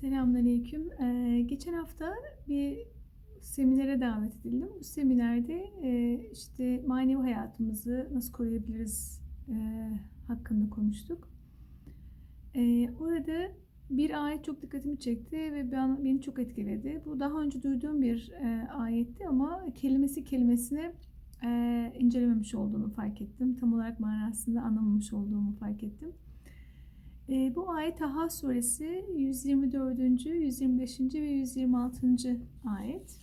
Selamünaleyküm. Ee, geçen hafta bir seminere davet edildim. Bu seminerde e, işte manevi hayatımızı nasıl koruyabiliriz e, hakkında konuştuk. E, orada bir ayet çok dikkatimi çekti ve ben, beni çok etkiledi. Bu daha önce duyduğum bir e, ayetti ama kelimesi kelimesine e, incelememiş olduğunu fark ettim. Tam olarak manasını anlamamış olduğumu fark ettim. E, bu ayet Taha suresi 124. 125. ve 126. ayet.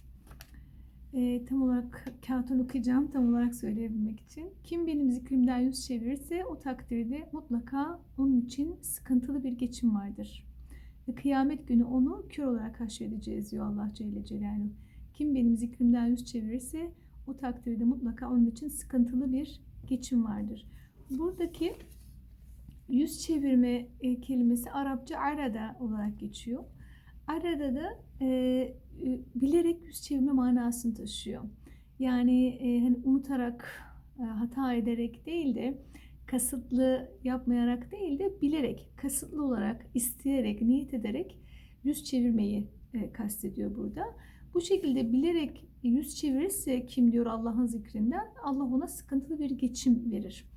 E, tam olarak kağıttan okuyacağım tam olarak söyleyebilmek için. Kim benim zikrimden yüz çevirirse o takdirde mutlaka onun için sıkıntılı bir geçim vardır. Ve kıyamet günü onu kör olarak haşredeceğiz diyor Allah Celle Celaluhu. Kim benim zikrimden yüz çevirirse o takdirde mutlaka onun için sıkıntılı bir geçim vardır. Buradaki yüz çevirme e, kelimesi Arapça arada olarak geçiyor. Arada da e, e, bilerek yüz çevirme manasını taşıyor. Yani e, hani unutarak, e, hata ederek değil de kasıtlı yapmayarak değil de bilerek, kasıtlı olarak, isteyerek, niyet ederek yüz çevirmeyi e, kastediyor burada. Bu şekilde bilerek yüz çevirirse kim diyor Allah'ın zikrinden Allah ona sıkıntılı bir geçim verir.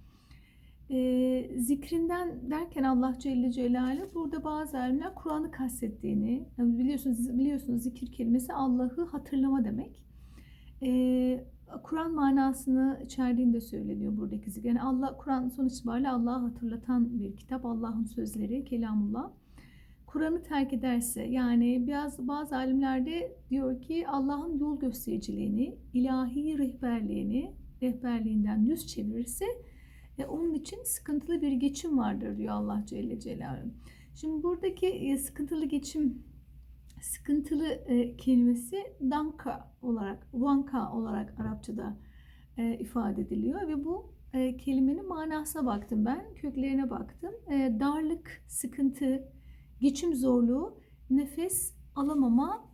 E, zikrinden derken Allah Celle Celaluhu burada bazı alimler Kur'an'ı kastettiğini biliyorsunuz biliyorsunuz zikir kelimesi Allah'ı hatırlama demek. E, Kur'an manasını içerdiğini de söyleniyor buradaki zikir. Yani Allah Kur'an sonuç itibariyle Allah'ı hatırlatan bir kitap. Allah'ın sözleri, kelamullah. Kur'an'ı terk ederse yani biraz bazı alimlerde diyor ki Allah'ın yol göstericiliğini, ilahi rehberliğini, rehberliğinden yüz çevirirse ve onun için sıkıntılı bir geçim vardır diyor Allah Celle Celaluhu. Şimdi buradaki e, sıkıntılı geçim sıkıntılı e, kelimesi danka olarak, vanka olarak Arapçada e, ifade ediliyor ve bu e, kelimenin manasına baktım ben, köklerine baktım. Darlık, sıkıntı, geçim zorluğu, nefes alamama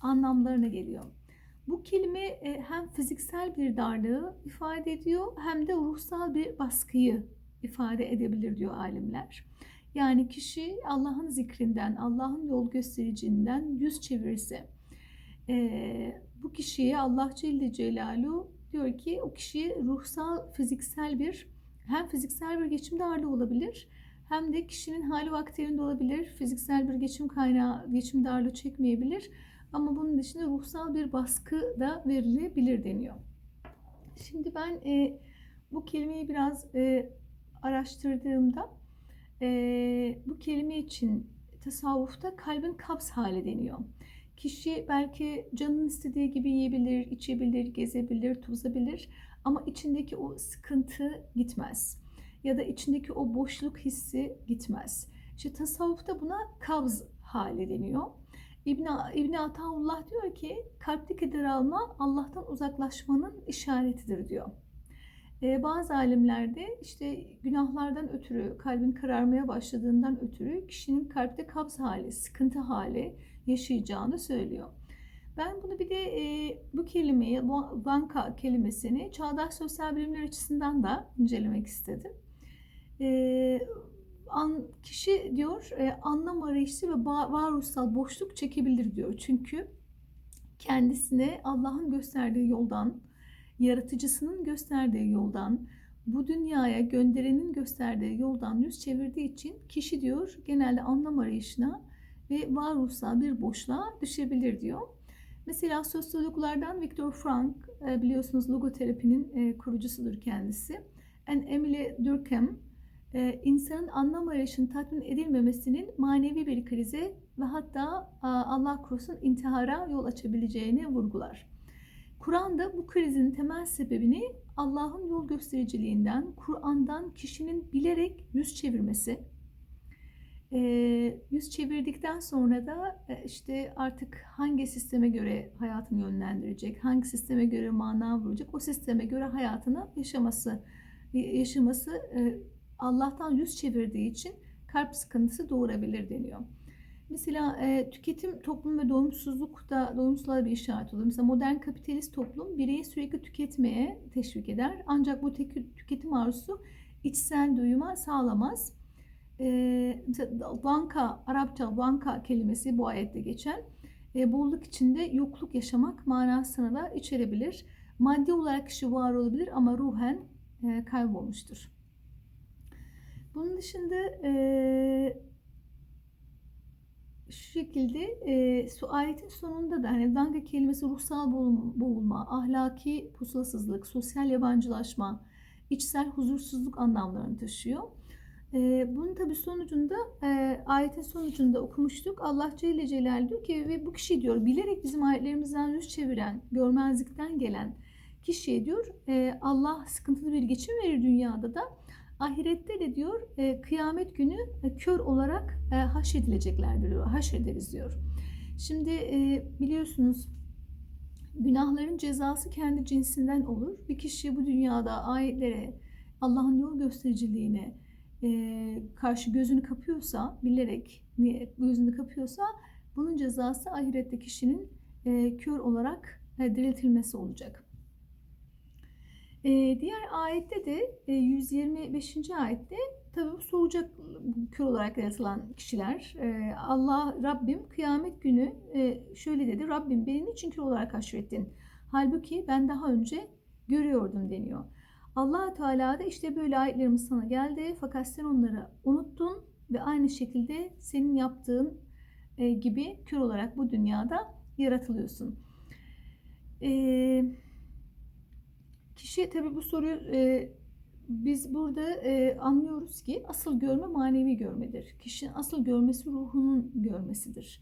anlamlarına geliyor. Bu kelime e, hem fiziksel bir darlığı ifade ediyor hem de ruhsal bir baskıyı ifade edebilir diyor alimler. Yani kişi Allah'ın zikrinden, Allah'ın yol göstericinden yüz çevirirse e, bu kişiye Allah Celle Celaluhu diyor ki o kişiye ruhsal, fiziksel bir hem fiziksel bir geçim darlığı olabilir hem de kişinin hali vakti olabilir. Fiziksel bir geçim kaynağı, geçim darlığı çekmeyebilir ama bunun dışında ruhsal bir baskı da verilebilir deniyor. Şimdi ben e, bu kelimeyi biraz e, araştırdığımda e, bu kelime için tasavvufta kalbin kabz hali deniyor. Kişi belki canın istediği gibi yiyebilir, içebilir, gezebilir, tozabilir ama içindeki o sıkıntı gitmez. Ya da içindeki o boşluk hissi gitmez. İşte tasavvufta buna kabz hali deniyor. İbn İbn Ataullah diyor ki kalpteki daralma Allah'tan uzaklaşmanın işaretidir diyor. Ee, bazı alimlerde işte günahlardan ötürü, kalbin kararmaya başladığından ötürü kişinin kalpte kabz hali, sıkıntı hali yaşayacağını söylüyor. Ben bunu bir de e, bu kelimeyi, banka kelimesini çağdaş sosyal bilimler açısından da incelemek istedim. E, an, kişi diyor e, anlam arayışı ve varoluşsal boşluk çekebilir diyor. Çünkü kendisine Allah'ın gösterdiği yoldan, yaratıcısının gösterdiği yoldan, bu dünyaya gönderenin gösterdiği yoldan yüz çevirdiği için kişi diyor genelde anlam arayışına ve varoluşsal bir boşluğa düşebilir diyor. Mesela sosyologlardan Viktor Frank e, biliyorsunuz logoterapinin e, kurucusudur kendisi. And Emily Durkheim insanın anlam arayışının tatmin edilmemesinin manevi bir krize ve hatta Allah korusun intihara yol açabileceğini vurgular. Kur'an'da bu krizin temel sebebini Allah'ın yol göstericiliğinden, Kur'an'dan kişinin bilerek yüz çevirmesi, e, yüz çevirdikten sonra da e, işte artık hangi sisteme göre hayatını yönlendirecek, hangi sisteme göre mana vuracak, o sisteme göre hayatını yaşaması, yaşaması Allah'tan yüz çevirdiği için kalp sıkıntısı doğurabilir deniyor. Mesela e, tüketim toplum ve doyumsuzluk da doyumsuzluğa bir işaret oluyor. Mesela modern kapitalist toplum bireyi sürekli tüketmeye teşvik eder. Ancak bu tüketim arzusu içsel doyuma sağlamaz. e, banka, Arapça banka kelimesi bu ayette geçen e, bolluk içinde yokluk yaşamak manasını da içerebilir. Maddi olarak kişi var olabilir ama ruhen e, kaybolmuştur. Bunun dışında e, şu şekilde e, su ayetin sonunda da hani danga kelimesi ruhsal boğulma, ahlaki pusulasızlık, sosyal yabancılaşma, içsel huzursuzluk anlamlarını taşıyor. E, bunun tabi sonucunda e, ayetin sonucunda okumuştuk. Allah Celle Celal diyor ki ve bu kişi diyor bilerek bizim ayetlerimizden yüz çeviren, görmezlikten gelen kişiye diyor e, Allah sıkıntılı bir geçim verir dünyada da ahirette de diyor e, kıyamet günü e, kör olarak e, haşredileceklerdir diyor. Haşrederiz diyor. Şimdi e, biliyorsunuz günahların cezası kendi cinsinden olur. Bir kişi bu dünyada ayetlere, Allah'ın yol göstericiliğine e, karşı gözünü kapıyorsa, bilerek gözünü kapıyorsa bunun cezası ahirette kişinin e, kör olarak e, diriltilmesi olacak. E, diğer ayette de e, 125. ayette tabi bu soğuyacak kör olarak yaratılan kişiler. E, Allah Rabbim kıyamet günü e, şöyle dedi. Rabbim beni niçin kör olarak haşrettin? Halbuki ben daha önce görüyordum deniyor. allah Teala da işte böyle ayetlerimiz sana geldi fakat sen onları unuttun ve aynı şekilde senin yaptığın e, gibi kör olarak bu dünyada yaratılıyorsun. Eee Kişi tabii bu soruyu e, biz burada e, anlıyoruz ki asıl görme manevi görmedir. Kişinin asıl görmesi ruhunun görmesidir.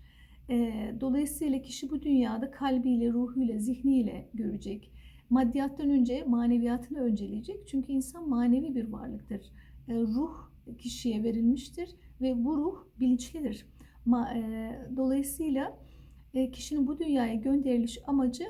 E, dolayısıyla kişi bu dünyada kalbiyle, ruhuyla, zihniyle görecek. Maddiyattan önce maneviyatını önceleyecek. Çünkü insan manevi bir varlıktır. E, ruh kişiye verilmiştir ve bu ruh bilinçlidir. Ma, e, dolayısıyla e, kişinin bu dünyaya gönderiliş amacı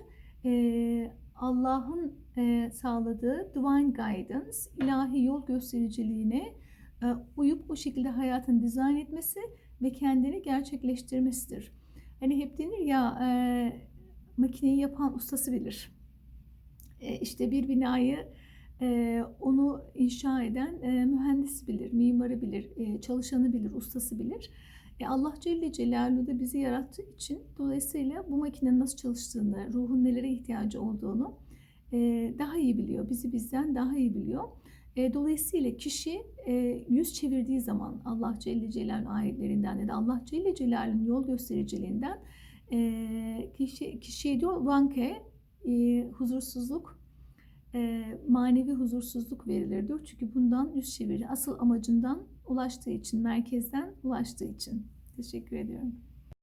e, Allah'ın e, sağladığı divine guidance, ilahi yol göstericiliğine e, uyup o şekilde hayatını dizayn etmesi ve kendini gerçekleştirmesidir. Hani hep denir ya e, makineyi yapan ustası bilir. E, işte bir binayı onu inşa eden mühendis bilir, mimarı bilir, çalışanı bilir, ustası bilir. E Allah Celle Celaluhu da bizi yarattığı için dolayısıyla bu makinenin nasıl çalıştığını, ruhun nelere ihtiyacı olduğunu e, daha iyi biliyor. Bizi bizden daha iyi biliyor. E, dolayısıyla kişi e, yüz çevirdiği zaman Allah Celle Celaluhu ayetlerinden ya da Allah Celle Celaluhu'nun yol göstericiliğinden e, kişi, kişiye diyor vanke e, huzursuzluk e, manevi huzursuzluk verilir diyor. Çünkü bundan yüz çevirir. Asıl amacından ulaştığı için, merkezden ulaştığı için. Teşekkür ediyorum.